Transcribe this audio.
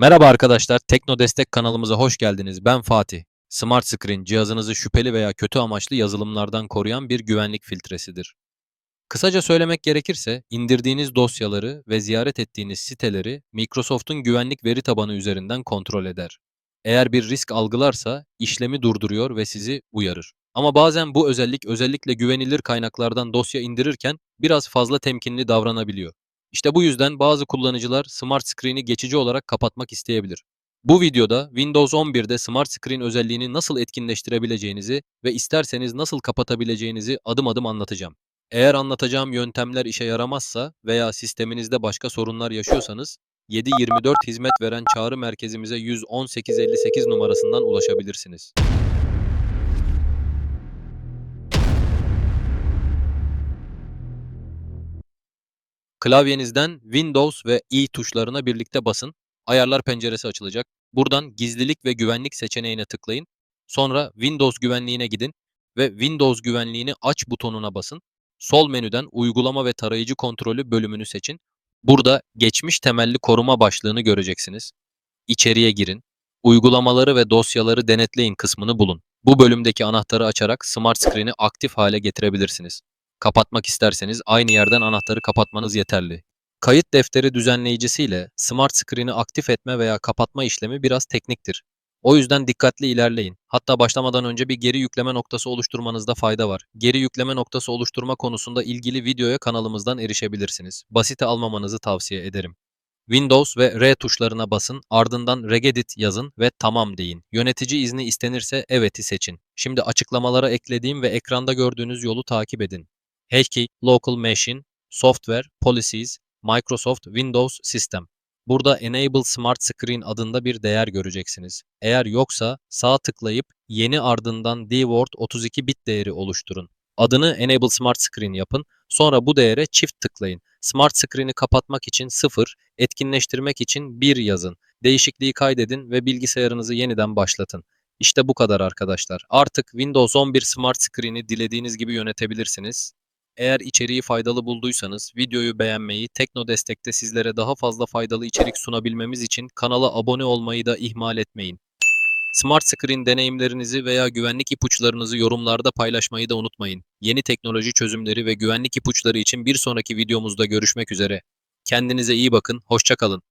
Merhaba arkadaşlar, Tekno Destek kanalımıza hoş geldiniz. Ben Fatih. Smart Screen cihazınızı şüpheli veya kötü amaçlı yazılımlardan koruyan bir güvenlik filtresidir. Kısaca söylemek gerekirse, indirdiğiniz dosyaları ve ziyaret ettiğiniz siteleri Microsoft'un güvenlik veri tabanı üzerinden kontrol eder. Eğer bir risk algılarsa işlemi durduruyor ve sizi uyarır. Ama bazen bu özellik özellikle güvenilir kaynaklardan dosya indirirken biraz fazla temkinli davranabiliyor. İşte bu yüzden bazı kullanıcılar Smart Screen'i geçici olarak kapatmak isteyebilir. Bu videoda Windows 11'de Smart Screen özelliğini nasıl etkinleştirebileceğinizi ve isterseniz nasıl kapatabileceğinizi adım adım anlatacağım. Eğer anlatacağım yöntemler işe yaramazsa veya sisteminizde başka sorunlar yaşıyorsanız 7/24 hizmet veren çağrı merkezimize 11858 numarasından ulaşabilirsiniz. Klavyenizden Windows ve I tuşlarına birlikte basın. Ayarlar penceresi açılacak. Buradan gizlilik ve güvenlik seçeneğine tıklayın. Sonra Windows güvenliğine gidin ve Windows güvenliğini aç butonuna basın. Sol menüden uygulama ve tarayıcı kontrolü bölümünü seçin. Burada geçmiş temelli koruma başlığını göreceksiniz. İçeriye girin. Uygulamaları ve dosyaları denetleyin kısmını bulun. Bu bölümdeki anahtarı açarak Smart Screen'i aktif hale getirebilirsiniz. Kapatmak isterseniz aynı yerden anahtarı kapatmanız yeterli. Kayıt defteri düzenleyicisiyle Smart Screen'i aktif etme veya kapatma işlemi biraz tekniktir. O yüzden dikkatli ilerleyin. Hatta başlamadan önce bir geri yükleme noktası oluşturmanızda fayda var. Geri yükleme noktası oluşturma konusunda ilgili videoya kanalımızdan erişebilirsiniz. Basite almamanızı tavsiye ederim. Windows ve R tuşlarına basın, ardından regedit yazın ve tamam deyin. Yönetici izni istenirse evet'i seçin. Şimdi açıklamalara eklediğim ve ekranda gördüğünüz yolu takip edin. Hastkey, Local Machine, Software, Policies, Microsoft Windows System. Burada Enable Smart Screen adında bir değer göreceksiniz. Eğer yoksa sağ tıklayıp yeni ardından dword 32 bit değeri oluşturun. Adını Enable Smart Screen yapın. Sonra bu değere çift tıklayın. Smart Screen'i kapatmak için 0, etkinleştirmek için 1 yazın. Değişikliği kaydedin ve bilgisayarınızı yeniden başlatın. İşte bu kadar arkadaşlar. Artık Windows 11 Smart Screen'i dilediğiniz gibi yönetebilirsiniz. Eğer içeriği faydalı bulduysanız videoyu beğenmeyi, Tekno Destek'te sizlere daha fazla faydalı içerik sunabilmemiz için kanala abone olmayı da ihmal etmeyin. Smart Screen deneyimlerinizi veya güvenlik ipuçlarınızı yorumlarda paylaşmayı da unutmayın. Yeni teknoloji çözümleri ve güvenlik ipuçları için bir sonraki videomuzda görüşmek üzere. Kendinize iyi bakın, hoşça kalın.